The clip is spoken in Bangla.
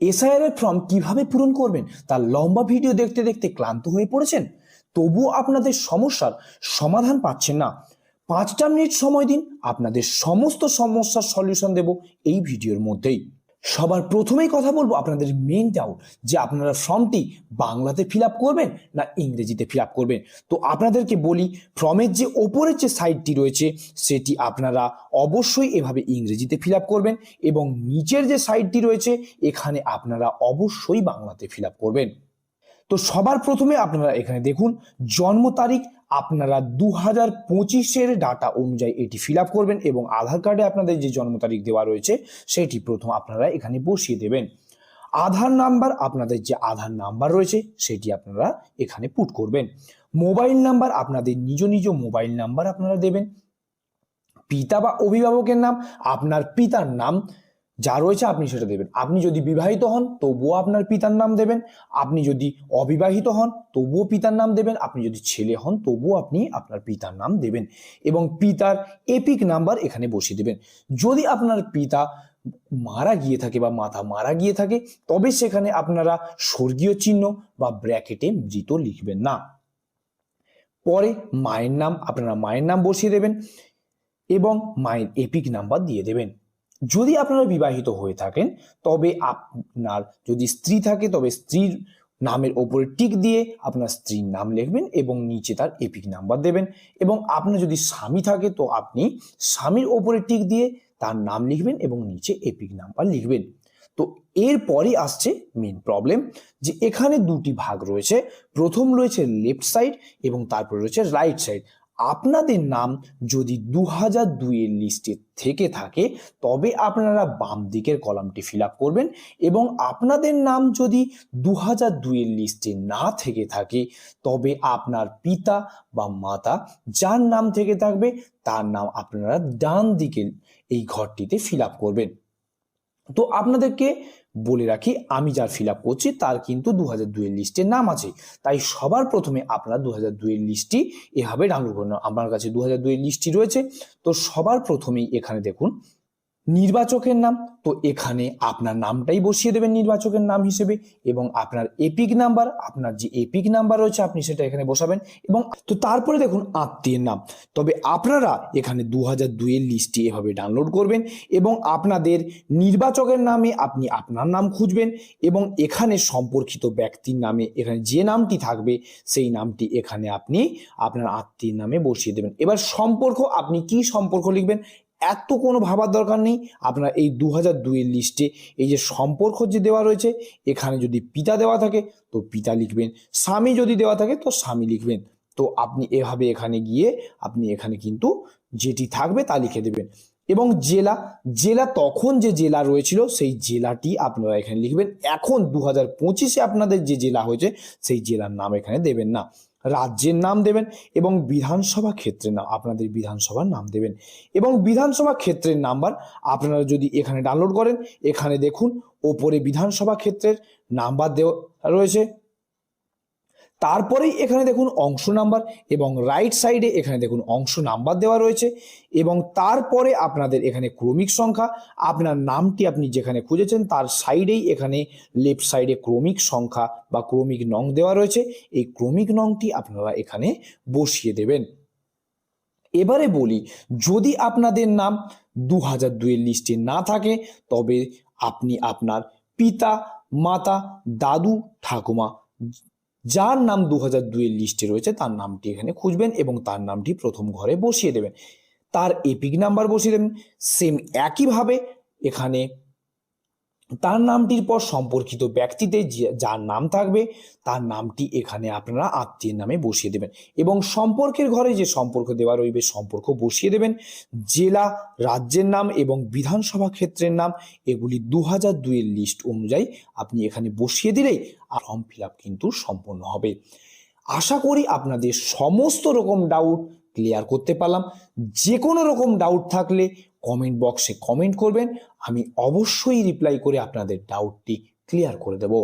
এসআইআর এর ফর্ম কীভাবে পূরণ করবেন? তার লম্বা ভিডিও দেখতে দেখতে ক্লান্ত হয়ে পড়েছেন? তবুও আপনাদের সমস্যার সমাধান পাচ্ছেন না। পাঁচটা মিনিট সময় দিন, আপনাদের সমস্ত সমস্যার সলিউশন দেব এই ভিডিওর মধ্যেই। সবার প্রথমেই কথা বলব আপনাদের মেন ডাউট যে আপনারা ফর্মটি বাংলাতে ফিল আপ করবেন না ইংরেজিতে ফিল আপ করবেন? তো আপনাদেরকে বলি ফর্মের যে ওপরের যে সাইডটি রয়েছে, সেটি আপনারা অবশ্যই এভাবে ইংরেজিতে ফিল আপ করবেন এবং নিচের যে সাইডটি রয়েছে, এখানে আপনারা অবশ্যই বাংলাতে ফিল আপ করবেন। তো সবার প্রথমে আপনারা এখানে দেখুন, জন্ম তারিখ আপনারা দু হাজার পঁচিশের ডাটা অনুযায়ী এটি ফিল আপ করবেন এবং আধার কার্ডে আপনাদের যে জন্ম তারিখ দেওয়া রয়েছে, সেটি প্রথম আপনারা এখানে বসিয়ে দেবেন। আধার নাম্বার আপনাদের যে আধার নাম্বার রয়েছে, সেটি আপনারা এখানে পুট করবেন। মোবাইল নাম্বার আপনাদের নিজ নিজ মোবাইল নাম্বার আপনারা দেবেন। পিতা বা অভিভাবকের নাম, আপনার পিতার নাম যা রয়েছে আপনি সেটা দেবেন। আপনি যদি বিবাহিত হন, তবুও আপনার পিতার নাম দেবেন। আপনি যদি অবিবাহিত হন, তবুও পিতার নাম দেবেন। আপনি যদি ছেলে হন, তবুও আপনি আপনার পিতার নাম দেবেন এবং পিতার এপিক নাম্বার এখানে বসিয়ে দেবেন। যদি আপনার পিতা মারা গিয়ে থাকে বা মাথা মারা গিয়ে থাকে, তবে সেখানে আপনারা স্বর্গীয় চিহ্ন বা ব্র্যাকেটে মৃত লিখবেন না। পরে মায়ের নাম, আপনারা মায়ের নাম বসিয়ে দেবেন এবং মায়ের এপিক নাম্বার দিয়ে দেবেন। যদি আপনারা বিবাহিত হয়ে থাকেন, তবে আপনার যদি স্ত্রী থাকে, তবে স্ত্রীর নামের ওপরে টিক দিয়ে আপনার স্ত্রীর নাম লিখবেন এবং নিচে তার এপিক নাম্বার দেবেন। এবং আপনার যদি স্বামী থাকে, তো আপনি স্বামীর ওপরে টিক দিয়ে তার নাম লিখবেন এবং নিচে এপিক নাম্বার লিখবেন। তো এরপরই আসছে মেন প্রবলেম যে এখানে দুটি ভাগ রয়েছে। প্রথম রয়েছে লেফট সাইড এবং তারপর রয়েছে রাইট সাইড আপনাদের নাম যদি দু হাজার দুইয়ের লিস্টে থেকে থাকে, তবে আপনারা বাম দিকের কলামটি ফিল করবেন এবং আপনাদের নাম যদি দু হাজার দুইয়ের লিস্টে না থেকে থাকে, তবে আপনার পিতা বা মাতা যার নাম থেকে থাকবে, তার নাম আপনারা ডান দিকের এই ঘরটিতে ফিল করবেন। তো আপনাদেরকে বলে রাখি, আমি যার ফিল আপ করছি, তার কিন্তু দু হাজার দুইয়ের লিস্টে নাম আছে। তাই সবার প্রথমে আপনার দু হাজার দুইয়ের লিস্টটি এভাবে ডাউনলোড করুন আমার কাছে দু হাজার লিস্টটি রয়েছে। তো সবার প্রথমেই এখানে দেখুন নির্বাচকের নাম। তো এখানে আপনার নামটাই বসিয়ে দেবেন নির্বাচকের নাম হিসেবে এবং আপনার এপিক নাম্বার, আপনার যে এপিক নাম্বার রয়েছে আপনি সেটা এখানে বসাবেন এবং তো তারপরে দেখুন আত্মীয়ের নাম। তবে আপনারা এখানে দু হাজার দুইয়ের লিস্টটি এভাবে ডাউনলোড করবেন এবং আপনাদের নির্বাচকের নামে আপনি আপনার নাম খুঁজবেন এবং এখানে সম্পর্কিত ব্যক্তির নামে এখানে যে নামটি থাকবে সেই নামটি এখানে আপনি আপনার আত্মীয়ের নামে বসিয়ে দেবেন। এবার সম্পর্ক আপনি কি সম্পর্ক লিখবেন এত কোনো ভাবার দরকার নেই। আপনার এই দু হাজার দুইয়ের লিস্টে এই যে সম্পর্ক যে দেওয়া রয়েছে, এখানে যদি পিতা দেওয়া থাকে, তো পিতা লিখবেন। স্বামী যদি দেওয়া থাকে, তো স্বামী লিখবেন। তো আপনি এভাবে এখানে গিয়ে আপনি এখানে কিন্তু যেটি থাকবে তা লিখে দেবেন। এবং জেলা জেলা তখন যে জেলা রয়েছিল, সেই জেলাটি আপনারা এখানে লিখবেন। এখন দু হাজার পঁচিশে আপনাদের যে জেলা হয়েছে, সেই জেলার নাম এখানে দেবেন না। রাজ্যের নাম দেবেন এবং বিধানসভা ক্ষেত্রের নাম, আপনাদের বিধানসভার নাম দেবেন। এবং বিধানসভা ক্ষেত্রের নাম্বার আপনারা যদি এখানে ডাউনলোড করেন, এখানে দেখুন, ওপরে বিধানসভা ক্ষেত্রের নাম্বার দেওয়া রয়েছে। তারপরেই এখানে দেখুন অংশ নাম্বার এবং রাইট সাইডে এখানে দেখুন অংশ নাম্বার দেওয়া রয়েছে এবং তারপরে আপনাদের এখানে ক্রমিক সংখ্যা। আপনার নামটি আপনি যেখানে খুঁজেছেন তার সাইডেই এখানে লেফট সাইডে ক্রমিক সংখ্যা বা ক্রমিক নং দেওয়া রয়েছে। এই ক্রমিক নংটি আপনারা এখানে বসিয়ে দেবেন। এবারে বলি, যদি আপনাদের নাম দু হাজার দুইয়ের লিস্টে না থাকে, তবে আপনি আপনার পিতা, মাতা, দাদু, ঠাকুমা যার নাম দু হাজার দুইয়ের লিস্টে রয়েছে, তার নামটি এখানে খুঁজবেন এবং তার নামটি প্রথম ঘরে বসিয়ে দেবেন। তার এপিক নাম্বার বসিয়ে দেবেন। সেম একইভাবে এখানে তার নামটির পর সম্পর্কিত ব্যক্তিতে যার নাম থাকবে, তার নামটি এখানে আপনারা আত্মীয়ের নামে বসিয়ে দেবেন এবং সম্পর্কের ঘরে যে সম্পর্ক দেওয়া রইবে, সম্পর্ক বসিয়ে দেবেন। জেলা, রাজ্যের নাম এবং বিধানসভা ক্ষেত্রের নাম, এগুলি দু হাজার দুইয়ের লিস্ট অনুযায়ী আপনি এখানে বসিয়ে দিলেই ফর্ম ফিল আপ কিন্তু সম্পন্ন হবে। আশা করি আপনাদের সমস্ত রকম ডাউট ক্লিয়ার করতে পারলাম। যে কোনো রকম ডাউট থাকলে কমেন্ট বক্সে কমেন্ট করবেন আমি অবশ্যই রিপ্লাই করে আপনাদের ডাউটটি ক্লিয়ার করে দেব।